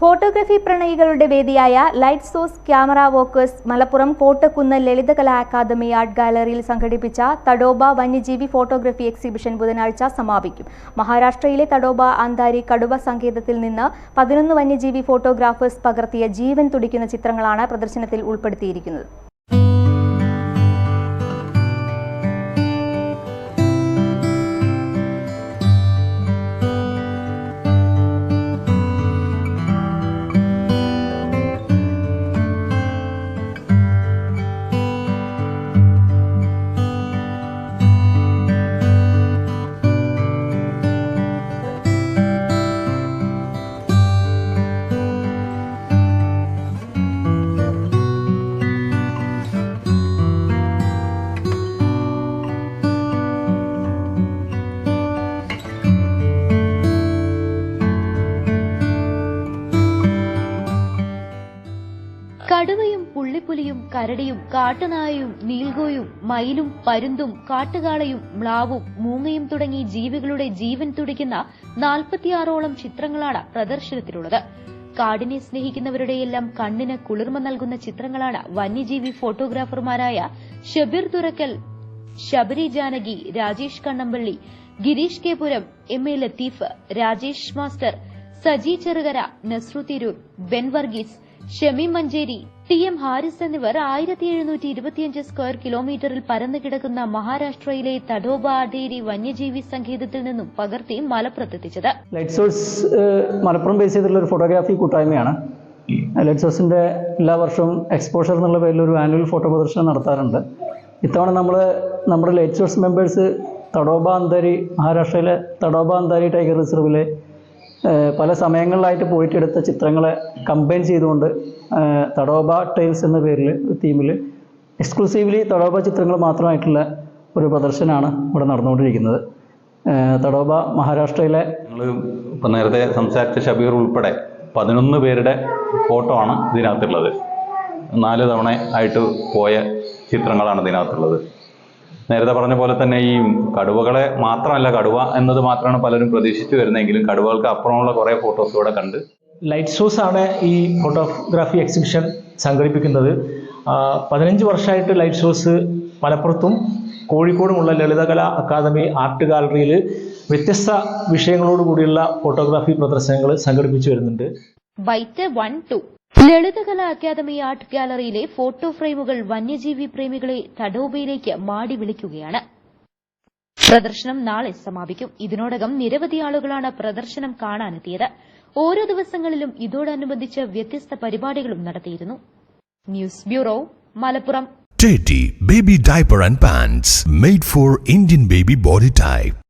Photography പ്രണയികളുടെ വേദിയായ light source camera walkers Malappuram Kottakkunnu Lalithakala academy art ഗാലറിയിൽ സംഘടിപ്പിച്ച തഡോബ വന്യജീവി ഫോട്ടോഗ്രാഫി എക്സിബിഷൻ ബുധനാഴ്ച സമാപിക്കും. മഹാരാഷ്ട്രയിലെ തഡോബ അന്താരി കടുവ സങ്കേതത്തിൽ നിന്ന് പതിനൊന്ന് വന്യജീവി ഫോട്ടോഗ്രാഫേഴ്സ് പകർത്തിയ ജീവൻ തുടിക്കുന്ന ചിത്രങ്ങളാണ് പ്രദർശനത്തിൽ ഉൾപ്പെടുത്തിയിരിക്കുന്നത്. പുള്ളിപ്പുലിയും കരടിയും കാട്ടുനായയും നീൽഗോയും മയിലും പരുന്തും കാട്ടുകാളയും മ്ലാവും മൂങ്ങയും തുടങ്ങി ജീവികളുടെ ജീവൻ തുടിക്കുന്ന നാൽപ്പത്തിയാറോളം ചിത്രങ്ങളാണ് പ്രദർശനത്തിലുള്ളത്. കാടിനെ സ്നേഹിക്കുന്നവരുടെയെല്ലാം കണ്ണിന് കുളിർമ നൽകുന്ന ചിത്രങ്ങളാണ് വന്യജീവി ഫോട്ടോഗ്രാഫർമാരായ Shabeer Thurakkal Sabari Janaki Rajesh Kannampally Girish K. Puram M. A. Latheef Rajesh master Saji Cherukara Nasru Tirur Ben Varghese Shami Manjeri T M Haris എന്നിവർ ആയിരത്തി എഴുന്നൂറ്റി ഇരുപത്തിയഞ്ച് സ്ക്വയർ കിലോമീറ്ററിൽ പരന്നു കിടക്കുന്ന മഹാരാഷ്ട്രയിലെ തഡോബ അടേരി വന്യജീവി സങ്കേതത്തിൽ നിന്നും പകർത്തി മലപ്പുറത്തെത്തിച്ചത് ലൈറ്റ് സോഴ്സ് മലപ്പുറം ബേസ് ചെയ്തിട്ടുള്ള ഒരു ഫോട്ടോഗ്രാഫി കൂട്ടായ്മയാണ്. ലൈറ്റ് സോഴ്സിന്റെ എല്ലാ വർഷവും എക്സ്പോഷർ എന്നുള്ള പേരിൽ ഒരു ആനുവൽ ഫോട്ടോ പ്രദർശനം നടത്താറുണ്ട്. ഇത്തവണ നമ്മൾ നമ്മുടെ light source members Tadoba Andhari മഹാരാഷ്ട്രയിലെ തടോബ അന്താരി ടൈഗർ റിസർവിലെ പല സമയങ്ങളിലായിട്ട് പോയിട്ട് എടുത്ത ചിത്രങ്ങളെ കമ്പൈൻ ചെയ്തുകൊണ്ട് തടോബ ടൈൽസ് എന്ന പേരിൽ തീമിൽ എക്സ്ക്ലൂസീവ്ലി തടോബ ചിത്രങ്ങൾ മാത്രമായിട്ടുള്ള ഒരു പ്രദർശനമാണ് ഇവിടെ നടന്നുകൊണ്ടിരിക്കുന്നത്. തടോബ മഹാരാഷ്ട്രയിലെ ഞങ്ങൾ ഇപ്പം നേരത്തെ സംസാരിച്ച ഷബീർ ഉൾപ്പെടെ പതിനൊന്ന് പേരുടെ ഫോട്ടോ ആണ് ഇതിനകത്തുള്ളത്. നാല് തവണ ആയിട്ട് പോയ ചിത്രങ്ങളാണ് ഇതിനകത്തുള്ളത്. നേരത്തെ പറഞ്ഞ പോലെ തന്നെ ഈ കടുവകളെ മാത്രമല്ല കടുവ എന്നത് മാത്രമാണ് പലരും പ്രതീക്ഷിച്ചു വരുന്നതെങ്കിലും കടുവകൾക്ക് അപ്പുറമുള്ള കുറേ ഫോട്ടോസ് ഇവിടെ കണ്ട്. ലൈറ്റ് ഷോസ് ആണ് ഈ ഫോട്ടോഗ്രാഫി എക്സിബിഷൻ സംഘടിപ്പിക്കുന്നത്. പതിനഞ്ച് വർഷമായിട്ട് ലൈറ്റ് ഷോസ് മലപ്പുറത്തും കോഴിക്കോടുമുള്ള ലളിതകലാ അക്കാദമി ആർട്ട് ഗാലറിയിൽ വ്യത്യസ്ത വിഷയങ്ങളോട് കൂടിയുള്ള ഫോട്ടോഗ്രാഫി പ്രദർശനങ്ങൾ സംഘടിപ്പിച്ചു വരുന്നുണ്ട്. Byte one two Lalithakala academy art ഗാലറിയിലെ photo ഫ്രെയിമുകൾ വന്യജീവി പ്രേമികളെ തടോബയിലേക്ക് മാടി വിളിക്കുകയാണ്. പ്രദർശനം നാളെ സമാപിക്കും. ഇതിനോടകം നിരവധി ആളുകളാണ് പ്രദർശനം കാണാനെത്തിയത്. ഓരോ ദിവസങ്ങളിലും ഇതോടനുബന്ധിച്ച് വ്യത്യസ്ത പരിപാടികളും നടത്തിയിരുന്നു. News bureau Malappuram. Teddy Baby Diaper and Pants made for Indian baby body type.